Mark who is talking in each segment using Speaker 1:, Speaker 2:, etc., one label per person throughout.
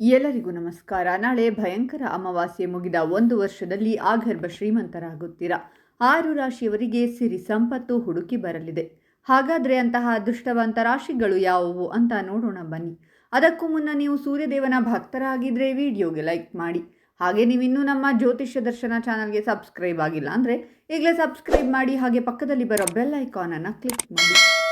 Speaker 1: ಎಲ್ಲರಿಗೂ ನಮಸ್ಕಾರ. ನಾಳೆ ಭಯಂಕರ ಅಮಾವಾಸ್ಯೆ ಮುಗಿದ ಒಂದು ವರ್ಷದಲ್ಲಿ ಆಗರ್ಭ ಶ್ರೀಮಂತರಾಗುತ್ತೀರಾ? ಆರು ರಾಶಿಯವರಿಗೆ ಸಿರಿ ಸಂಪತ್ತು ಹುಡುಕಿ ಬರಲಿದೆ. ಹಾಗಾದರೆ ಅಂತಹ ಅದೃಷ್ಟವಂತ ರಾಶಿಗಳು ಯಾವುವು ಅಂತ ನೋಡೋಣ ಬನ್ನಿ. ಅದಕ್ಕೂ ಮುನ್ನ ನೀವು ಸೂರ್ಯದೇವನ ಭಕ್ತರಾಗಿದ್ದರೆ ವಿಡಿಯೋಗೆ ಲೈಕ್ ಮಾಡಿ. ಹಾಗೆ ನೀವಿನ್ನೂ ನಮ್ಮ ಜ್ಯೋತಿಷ್ಯ ದರ್ಶನ ಚಾನಲ್ಗೆ ಸಬ್ಸ್ಕ್ರೈಬ್ ಆಗಿಲ್ಲ ಅಂದರೆ ಈಗಲೇ ಸಬ್ಸ್ಕ್ರೈಬ್ ಮಾಡಿ ಹಾಗೆ ಪಕ್ಕದಲ್ಲಿ ಬರೋ ಬೆಲ್ ಐಕಾನನ್ನು ಕ್ಲಿಕ್ ಮಾಡಿ.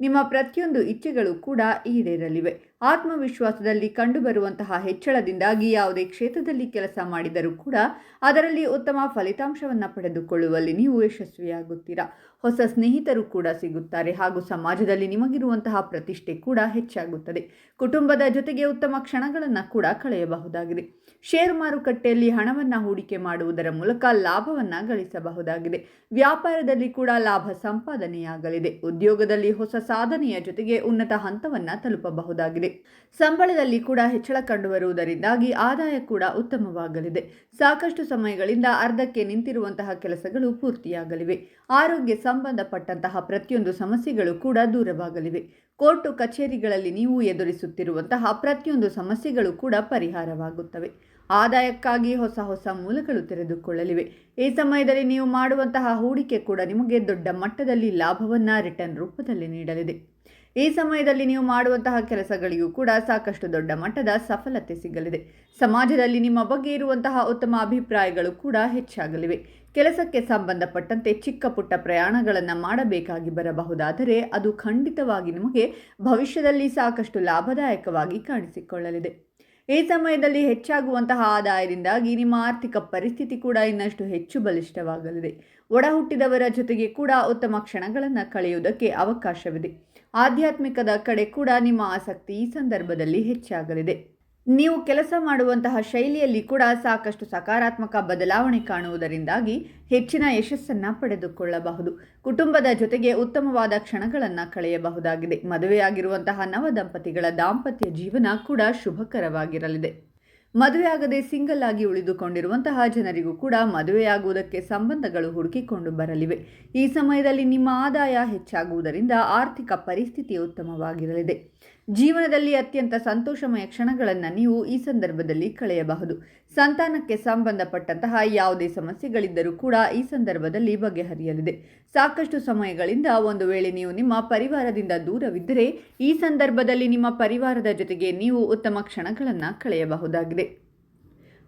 Speaker 1: ನಿಮ್ಮ ಪ್ರತಿಯೊಂದು ಇಚ್ಛೆಗಳು ಕೂಡ ಈಡೇರಲಿವೆ. ಆತ್ಮವಿಶ್ವಾಸದಲ್ಲಿ ಕಂಡುಬರುವಂತಹ ಹೆಚ್ಚಳದಿಂದಾಗಿ ಯಾವುದೇ ಕ್ಷೇತ್ರದಲ್ಲಿ ಕೆಲಸ ಮಾಡಿದರೂ ಕೂಡ ಅದರಲ್ಲಿ ಉತ್ತಮ ಫಲಿತಾಂಶವನ್ನು ಪಡೆದುಕೊಳ್ಳುವಲ್ಲಿ ನೀವು ಯಶಸ್ವಿಯಾಗುತ್ತೀರಾ. ಹೊಸ ಸ್ನೇಹಿತರು ಕೂಡ ಸಿಗುತ್ತಾರೆ ಹಾಗೂ ಸಮಾಜದಲ್ಲಿ ನಿಮಗಿರುವಂತಹ ಪ್ರತಿಷ್ಠೆ ಕೂಡ ಹೆಚ್ಚಾಗುತ್ತದೆ. ಕುಟುಂಬದ ಜೊತೆಗೆ ಉತ್ತಮ ಕ್ಷಣಗಳನ್ನು ಕೂಡ ಕಳೆಯಬಹುದಾಗಿದೆ. ಷೇರು ಮಾರುಕಟ್ಟೆಯಲ್ಲಿ ಹಣವನ್ನು ಹೂಡಿಕೆ ಮಾಡುವುದರ ಮೂಲಕ ಲಾಭವನ್ನು ಗಳಿಸಬಹುದಾಗಿದೆ. ವ್ಯಾಪಾರದಲ್ಲಿ ಕೂಡ ಲಾಭ ಸಂಪಾದನೆಯಾಗಲಿದೆ. ಉದ್ಯೋಗದಲ್ಲಿ ಹೊಸ ಸಾಧನೆಯ ಜೊತೆಗೆ ಉನ್ನತ ಹಂತವನ್ನು ತಲುಪಬಹುದಾಗಿದೆ. ಸಂಬಳದಲ್ಲಿ ಕೂಡ ಹೆಚ್ಚಳ ಕಂಡುಬರುವುದರಿಂದಾಗಿ ಆದಾಯ ಕೂಡ ಉತ್ತಮವಾಗಲಿದೆ. ಸಾಕಷ್ಟು ಸಮಯಗಳಿಂದ ಅರ್ಧಕ್ಕೆ ನಿಂತಿರುವಂತಹ ಕೆಲಸಗಳು ಪೂರ್ತಿಯಾಗಲಿವೆ. ಆರೋಗ್ಯ ಸಂಬಂಧಪಟ್ಟಂತಹ ಪ್ರತಿಯೊಂದು ಸಮಸ್ಯೆಗಳು ಕೂಡ ದೂರವಾಗಲಿವೆ. ಕೋರ್ಟು ಕಚೇರಿಗಳಲ್ಲಿ ನೀವು ಎದುರಿಸುತ್ತಿರುವಂತಹ ಪ್ರತಿಯೊಂದು ಸಮಸ್ಯೆಗಳು ಕೂಡ ಪರಿಹಾರವಾಗುತ್ತವೆ. ಆದಾಯಕ್ಕಾಗಿ ಹೊಸ ಹೊಸ ಮೂಲಗಳು ತೆರೆದುಕೊಳ್ಳಲಿವೆ. ಈ ಸಮಯದಲ್ಲಿ ನೀವು ಮಾಡುವಂತಹ ಹೂಡಿಕೆ ಕೂಡ ನಿಮಗೆ ದೊಡ್ಡ ಮಟ್ಟದಲ್ಲಿ ಲಾಭವನ್ನು ರಿಟರ್ನ್ ರೂಪದಲ್ಲಿ ನೀಡಲಿದೆ. ಈ ಸಮಯದಲ್ಲಿ ನೀವು ಮಾಡುವಂತಹ ಕೆಲಸಗಳಿಗೂ ಕೂಡ ಸಾಕಷ್ಟು ದೊಡ್ಡ ಮಟ್ಟದ ಸಫಲತೆ ಸಿಗಲಿದೆ. ಸಮಾಜದಲ್ಲಿ ನಿಮ್ಮ ಬಗ್ಗೆ ಇರುವಂತಹ ಉತ್ತಮ ಅಭಿಪ್ರಾಯಗಳು ಕೂಡ ಹೆಚ್ಚಾಗಲಿವೆ. ಕೆಲಸಕ್ಕೆ ಸಂಬಂಧಪಟ್ಟಂತೆ ಚಿಕ್ಕ ಪುಟ್ಟ ಪ್ರಯಾಣಗಳನ್ನು ಮಾಡಬೇಕಾಗಿ ಬರಬಹುದಾದರೆ ಅದು ಖಂಡಿತವಾಗಿ ನಿಮಗೆ ಭವಿಷ್ಯದಲ್ಲಿ ಸಾಕಷ್ಟು ಲಾಭದಾಯಕವಾಗಿ ಕಾಣಿಸಿಕೊಳ್ಳಲಿದೆ. ಈ ಸಮಯದಲ್ಲಿ ಹೆಚ್ಚಾಗುವಂತಹ ಆದಾಯದಿಂದಾಗಿ ನಿಮ್ಮ ಆರ್ಥಿಕ ಪರಿಸ್ಥಿತಿ ಕೂಡ ಇನ್ನಷ್ಟು ಹೆಚ್ಚು ಬಲಿಷ್ಠವಾಗಲಿದೆ. ಒಡ ಹುಟ್ಟಿದವರ ಜೊತೆಗೆ ಕೂಡ ಉತ್ತಮ ಕ್ಷಣಗಳನ್ನು ಕಳೆಯುವುದಕ್ಕೆ ಅವಕಾಶವಿದೆ. ಆಧ್ಯಾತ್ಮಿಕದ ಕಡೆ ಕೂಡ ನಿಮ್ಮ ಆಸಕ್ತಿ ಈ ಸಂದರ್ಭದಲ್ಲಿ ಹೆಚ್ಚಾಗಲಿದೆ. ನೀವು ಕೆಲಸ ಮಾಡುವಂತಹ ಶೈಲಿಯಲ್ಲಿ ಕೂಡ ಸಾಕಷ್ಟು ಸಕಾರಾತ್ಮಕ ಬದಲಾವಣೆ ಕಾಣುವುದರಿಂದಾಗಿ ಹೆಚ್ಚಿನ ಯಶಸ್ಸನ್ನು ಪಡೆದುಕೊಳ್ಳಬಹುದು. ಕುಟುಂಬದ ಜೊತೆಗೆ ಉತ್ತಮವಾದ ಕ್ಷಣಗಳನ್ನು ಕಳೆಯಬಹುದಾಗಿದೆ. ಮದುವೆಯಾಗಿರುವಂತಹ ನವ ದಂಪತಿಗಳ ದಾಂಪತ್ಯ ಜೀವನ ಕೂಡ ಶುಭಕರವಾಗಿರಲಿದೆ. ಮದುವೆಯಾಗದೆ ಸಿಂಗಲ್ ಆಗಿ ಉಳಿದುಕೊಂಡಿರುವಂತಹ ಜನರಿಗೂ ಕೂಡ ಮದುವೆಯಾಗುವುದಕ್ಕೆ ಸಂಬಂಧಗಳು ಹುಡುಕಿಕೊಂಡು ಬರಲಿವೆ. ಈ ಸಮಯದಲ್ಲಿ ನಿಮ್ಮ ಆದಾಯ ಹೆಚ್ಚಾಗುವುದರಿಂದ ಆರ್ಥಿಕ ಪರಿಸ್ಥಿತಿ ಉತ್ತಮವಾಗಿರಲಿದೆ. ಜೀವನದಲ್ಲಿ ಅತ್ಯಂತ ಸಂತೋಷಮಯ ಕ್ಷಣಗಳನ್ನು ನೀವು ಈ ಸಂದರ್ಭದಲ್ಲಿ ಕಳೆಯಬಹುದು. ಸಂತಾನಕ್ಕೆ ಸಂಬಂಧಪಟ್ಟಂತಹ ಯಾವುದೇ ಸಮಸ್ಯೆಗಳಿದ್ದರೂ ಕೂಡ ಈ ಸಂದರ್ಭದಲ್ಲಿ ಬಗೆಹರಿಯಲಿದೆ. ಸಾಕಷ್ಟು ಸಮಯಗಳಿಂದ ಒಂದು ವೇಳೆ ನೀವು ನಿಮ್ಮ ಪರಿವಾರದಿಂದ ದೂರವಿದ್ದರೆ, ಈ ಸಂದರ್ಭದಲ್ಲಿ ನಿಮ್ಮ ಪರಿವಾರದ ಜೊತೆಗೆ ನೀವು ಉತ್ತಮ ಕ್ಷಣಗಳನ್ನು ಕಳೆಯಬಹುದಾಗಿದೆ.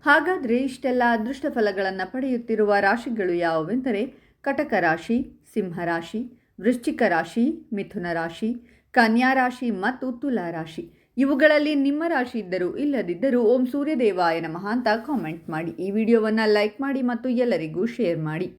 Speaker 1: ಹಾಗಾದರೆ ಇಷ್ಟೆಲ್ಲ ಅದೃಷ್ಟ ಫಲಗಳನ್ನು ಪಡೆಯುತ್ತಿರುವ ರಾಶಿಗಳು ಯಾವುವೆಂದರೆ, ಕಟಕ ರಾಶಿ ಸಿಂಹರಾಶಿ ವೃಶ್ಚಿಕ ರಾಶಿ, ಮಿಥುನ ರಾಶಿ ಕನ್ಯಾ ರಾಶಿ ಮತ್ತು ತುಲಾ ರಾಶಿ. ಇವುಗಳಲ್ಲಿ ನಿಮ್ಮ ರಾಶಿ ಇದ್ದರೂ ಇಲ್ಲದಿದ್ದರೂ ಓಂ ಸೂರ್ಯದೇವಾಯ ನಮಃ ಅಂತ ಕಾಮೆಂಟ್ ಮಾಡಿ. ಈ ವಿಡಿಯೋವನ್ನು ಲೈಕ್ ಮಾಡಿ ಮತ್ತು ಎಲ್ಲರಿಗೂ ಶೇರ್ ಮಾಡಿ.